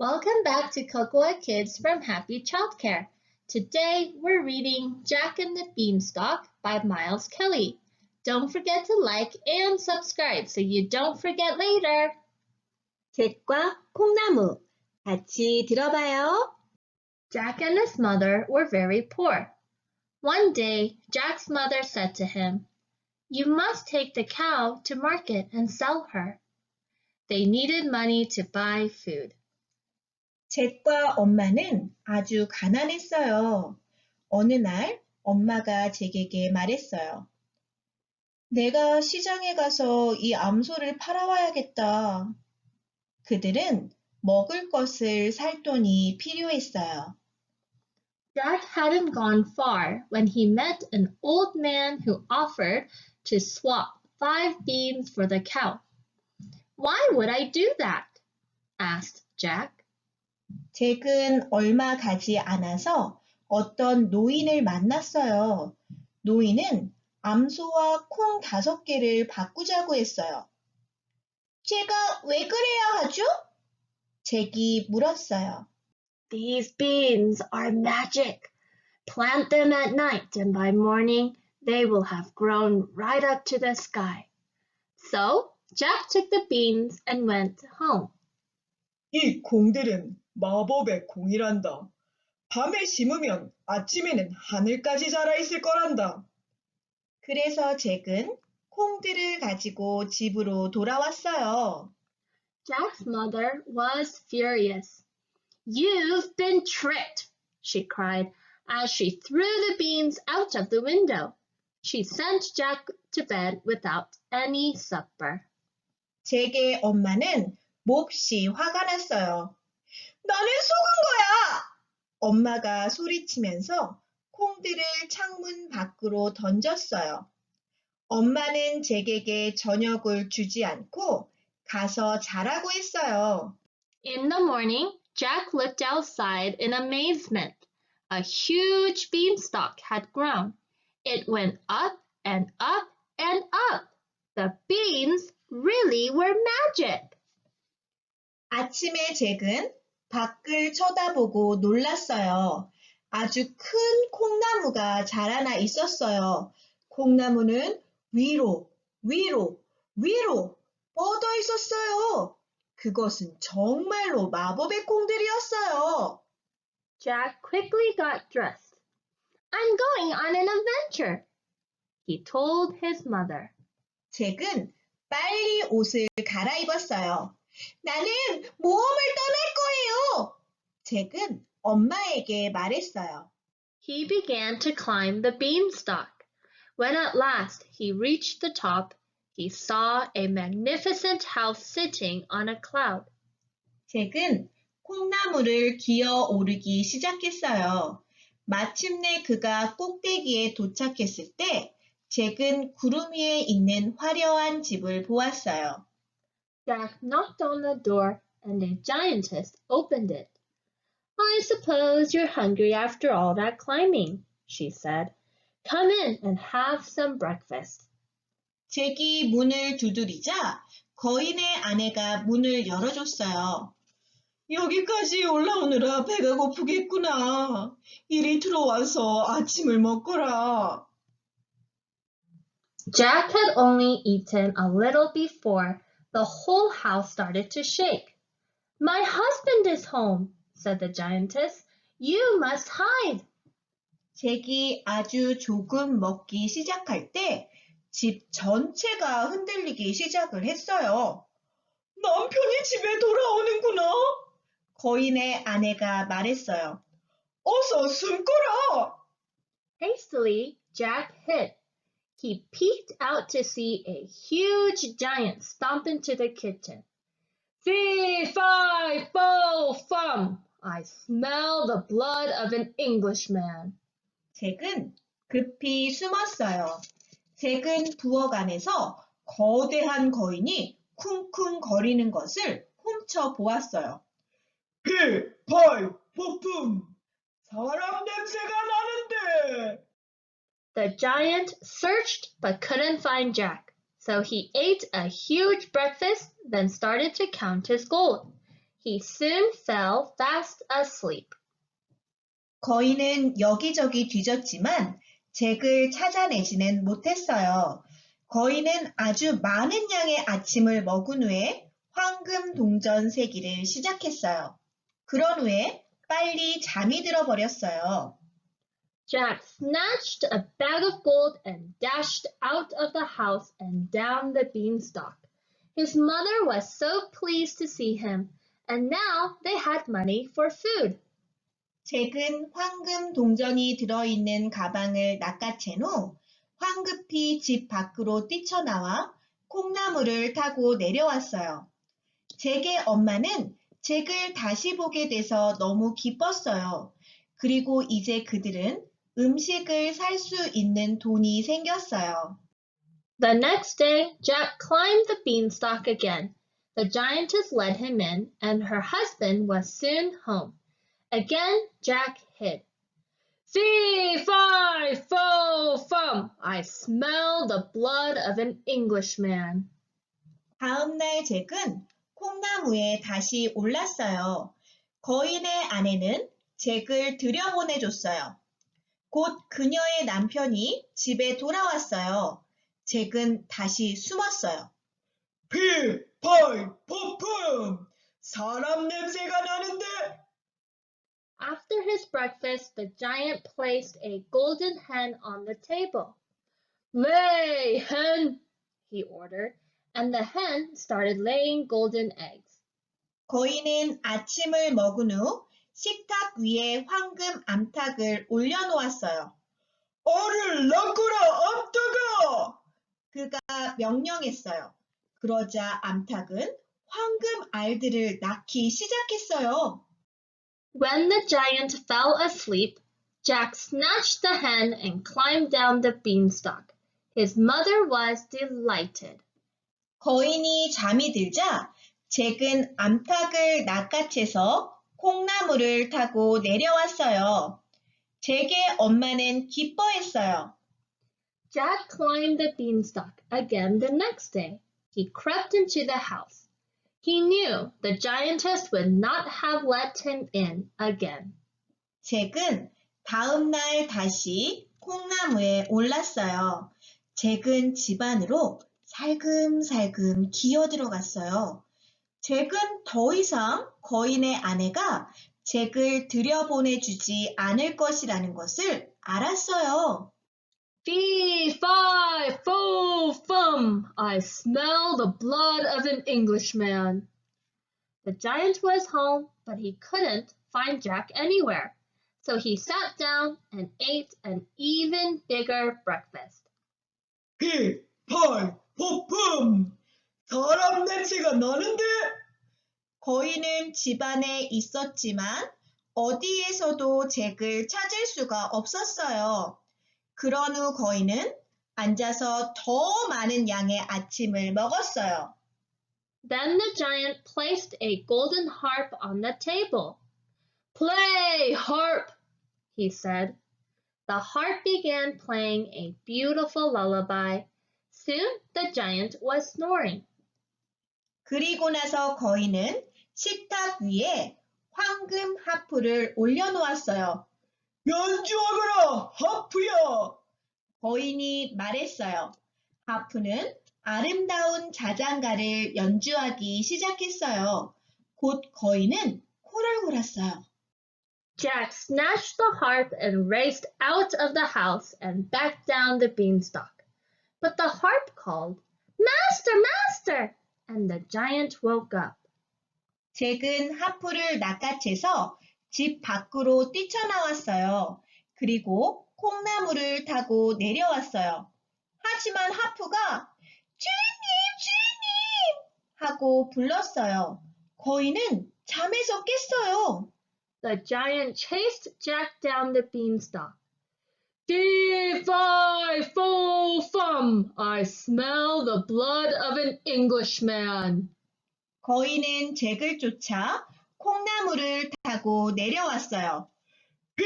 Welcome back to Cocoa Kids from Happy Childcare. Today we're reading Jack and the Beanstalk by Miles Kelly. Don't forget to like and subscribe so you don't forget later. 잭과 콩나무 같이 들어봐요. Jack and his mother were very poor. One day, Jack's mother said to him, You must take the cow to market and sell her. They needed money to buy food. 잭과 엄마는 아주 가난했어요. 어느 날 엄마가 잭에게 말했어요. 내가 시장에 가서 이 암소를 팔아와야겠다. 그들은 먹을 것을 살 돈이 필요했어요. Jack hadn't gone far when he met an old man who offered to swap five beans for the cow. Why would I do that? asked Jack. 잭은 얼마 가지 않아서 어떤 노인을 만났어요. 노인은 암소와 콩 다섯 개를 바꾸자고 했어요. 제가 왜 그래야 하죠? 잭이 물었어요. These beans are magic. Plant them at night, and by morning they will have grown right up to the sky. So Jack took the beans and went home. 이 콩들은 마법의 콩이란다. 밤에 심으면 아침에는 하늘까지 자라 있을 거란다. 그래서 잭은 콩들을 가지고 집으로 돌아왔어요. Jack's mother was furious. You've been tricked, she cried as she threw the beans out of the window. She sent Jack to bed without any supper. 잭의 엄마는 몹시 화가 났어요. 나는 속은 거야! 엄마가 소리치면서 콩들을 창문 밖으로 던졌어요. 엄마는 잭에게 저녁을 주지 않고 가서 자라고 했어요. In the morning, Jack looked outside in amazement. A huge beanstalk had grown. It went up and up and up. The beans really were magic. 아침에 잭은 밖을 쳐다보고 놀랐어요. 아주 큰 콩나무가 자라나 있었어요. 콩나무는 위로, 위로, 위로 뻗어 있었어요. 그것은 정말로 마법의 콩들이었어요. Jack quickly got dressed. I'm going on an adventure, he told his mother. 잭은 빨리 옷을 갈아입었어요. 나는 모험을 떠날 거예요. 잭은 엄마에게 말했어요. He began to climb the beanstalk. When at last he reached the top, he saw a magnificent house sitting on a cloud. 잭은 콩나무를 기어 오르기 시작했어요. 마침내 그가 꼭대기에 도착했을 때 잭은 구름 위에 있는 화려한 집을 보았어요. Jack knocked on the door and a giantess opened it. I suppose you're hungry after all that climbing, she said. Come in and have some breakfast. 잭이 문을 두드리자 거인의 아내가 문을 열어줬어요. 여기까지 올라오느라 배가 고프겠구나. 이리 들어와서 아침을 먹거라. Jack had only eaten a little before the whole house started to shake. My husband is home, said the giantess. You must hide. 잭이 아주 조금 먹기 시작할 때 집 전체가 흔들리기 시작을 했어요. 남편이 집에 돌아오는구나. 거인의 아내가 말했어요. 어서 숨거라. Hastily, Jack hid. He peeked out to see a huge giant stomp into the kitchen. Fee, fi, fo, fum. I smell the blood of an Englishman. 잭은 급히 숨었어요. 잭은 부엌 안에서 거대한 거인이 쿵쿵 거리는 것을 훔쳐 보았어요. 피, 파이, 폭풍. 사람 냄새가 나는데. The giant searched but couldn't find Jack, so he ate a huge breakfast, then started to count his gold. He soon fell fast asleep. 거인은 여기저기 뒤졌지만 잭을 찾아내지는 못했어요. 거인은 아주 많은 양의 아침을 먹은 후에 황금 동전 세기를 시작했어요. 그런 후에 빨리 잠이 들어 버렸어요. Jack snatched a bag of gold and dashed out of the house and down the beanstalk. His mother was so pleased to see him, and now they had money for food. 잭은 황금 동전이 들어있는 가방을 낚아챈 후 황급히 집 밖으로 뛰쳐나와 콩나물을 타고 내려왔어요. 잭의 엄마는 잭을 다시 보게 돼서 너무 기뻤어요. 그리고 이제 그들은 음식을 살 수 있는 돈이 생겼어요. The next day, Jack climbed the beanstalk again. The giantess led him in, and her husband was soon home. Again, Jack hid. Fee, fi, fo, fum! I smell the blood of an Englishman. 다음 날 잭은 콩나무에 다시 올랐어요. 거인의 아내는 잭을 들여보내줬어요. 곧 그녀의 남편이 집에 돌아왔어요. 잭은 다시 숨었어요. 피, 파이, 폭풍! 사람 냄새가 나는데? After his breakfast, the giant placed a golden hen on the table. Lay, hen, he ordered, and the hen started laying golden eggs. 거인은 아침을 먹은 후 식탁 위에 황금 암탉을 올려놓았어요. 알을 낳거라, 암탉아! 그가 명령했어요. 그러자 암탉은 황금 알들을 낳기 시작했어요. When the giant fell asleep, Jack snatched the hen and climbed down the beanstalk. His mother was delighted. 거인이 잠이 들자 잭은 암탉을 낚아채서 콩나물을 타고 내려왔어요. 잭의 엄마는 기뻐했어요. Jack climbed the beanstalk again the next day. He crept into the house. He knew the giantess would not have let him in again. 잭은 다음 날 다시 콩나무에 올랐어요. 잭은 집 안으로 살금살금 기어 들어갔어요. 잭은 더 이상 거인의 아내가 잭을 들여보내주지 않을 것이라는 것을 알았어요. Fee, fi, fo, fum! I smell the blood of an Englishman. The giant was home, but he couldn't find Jack anywhere. So he sat down and ate an even bigger breakfast. 피, 파이, 폭 풍! 사람 냄새가 나는데? 거인은 집 안에 있었지만 어디에서도 잭을 찾을 수가 없었어요. 그런 후 거인은 앉아서 더 많은 양의 아침을 먹었어요. Then the giant placed a golden harp on the table. Play, harp, he said. The harp began playing a beautiful lullaby. Soon the giant was snoring. 그리고 나서 거인은 식탁 위에 황금 하프를 올려놓았어요. 연주하거라, 하프야! 거인이 말했어요. 하프는 아름다운 자장가를 연주하기 시작했어요. 곧 거인은 코를 골았어요. Jack snatched the harp and raced out of the house and back down the beanstalk. But the harp called, Master, Master! And the giant woke up. 잭은 하프를 낚아채서 집 밖으로 뛰쳐나왔어요. 그리고 콩나물을 타고 내려왔어요. 하지만 하프가 주인님, 주인님! 하고 불렀어요. 거인은 잠에서 깼어요. The giant chased Jack down the beanstalk. Fee, fi, fo, fum! I smell the blood of an Englishman. 거인은 잭을 쫓아 콩나물을 타고 내려왔어요. 피,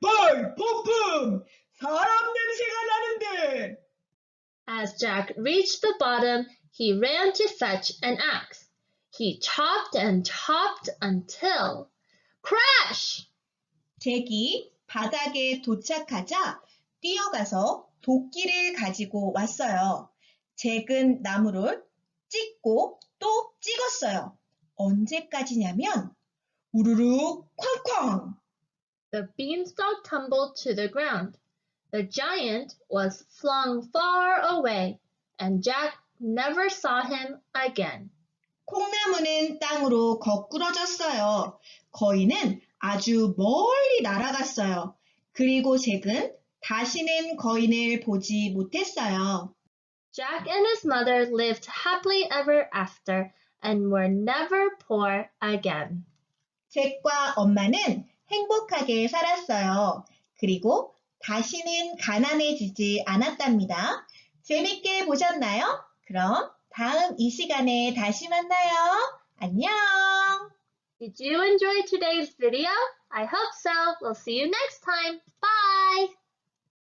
파이, 폭풍! 사람 냄새가 나는데? As Jack reached the bottom, he ran to fetch an axe. He chopped and chopped until crash! 잭이 바닥에 도착하자 뛰어가서 도끼를 가지고 왔어요. 잭은 나무를 찍고 또 찍었어요. 언제까지냐면 우르르 쾅쾅 The beanstalk tumbled to the ground. The giant was flung far away, and Jack never saw him again. 콩나무는 땅으로 거꾸러졌어요. 거인은 아주 멀리 날아갔어요. 그리고 잭은 다시는 거인을 보지 못했어요. Jack and his mother lived happily ever after and were never poor again. 잭과 엄마는 행복하게 살았어요. 그리고 다시는 가난해지지 않았답니다. 재밌게 보셨나요? 그럼 다음 이 시간에 다시 만나요. 안녕! Did you enjoy today's video? I hope so. We'll see you next time. Bye!